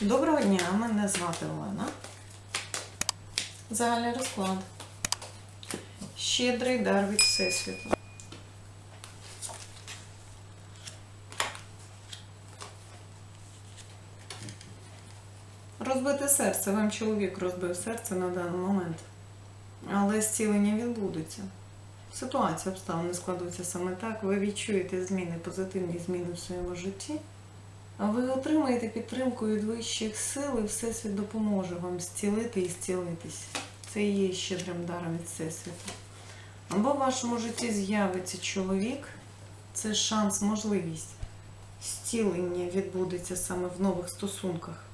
Доброго дня, мене звати Олена. Загальний розклад. Щедрий дар від Всесвіту. Розбите серце. Вам чоловік розбив серце на даний момент. Але зцілення відбудеться. Ситуація обставини складуться саме так. Ви відчуєте зміни, позитивні зміни в своєму житті. Ви отримаєте підтримку від вищих сил, і Всесвіт допоможе вам зцілити і зцілитись. Це і є щедрим даром від Всесвіту. Або в вашому житті з'явиться чоловік, це шанс, можливість. Зцілення відбудеться саме в нових стосунках.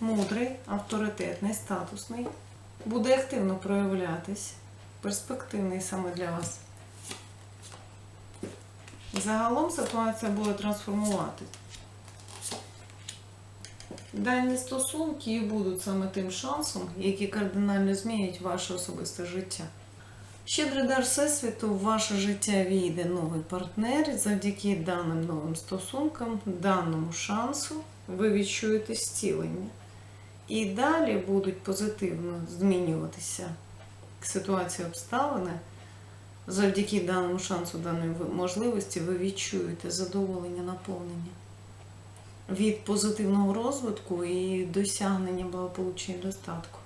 Мудрий, авторитетний, статусний. Буде активно проявлятись. Перспективний саме для вас. Загалом ситуація буде трансформуватись. Дані стосунки і будуть саме тим шансом, який кардинально змінять ваше особисте життя. Щедрий дар Всесвіту в ваше життя війде новий партнер, завдяки даним новим стосункам, даному шансу, ви відчуєте зцілення. І далі будуть позитивно змінюватися ситуації обставини. Завдяки даному шансу, даної можливості, ви відчуєте задоволення, наповнення від позитивного розвитку і досягнення благополуччя і достатку,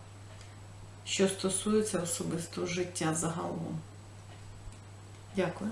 що стосується особистого життя загалом. Дякую.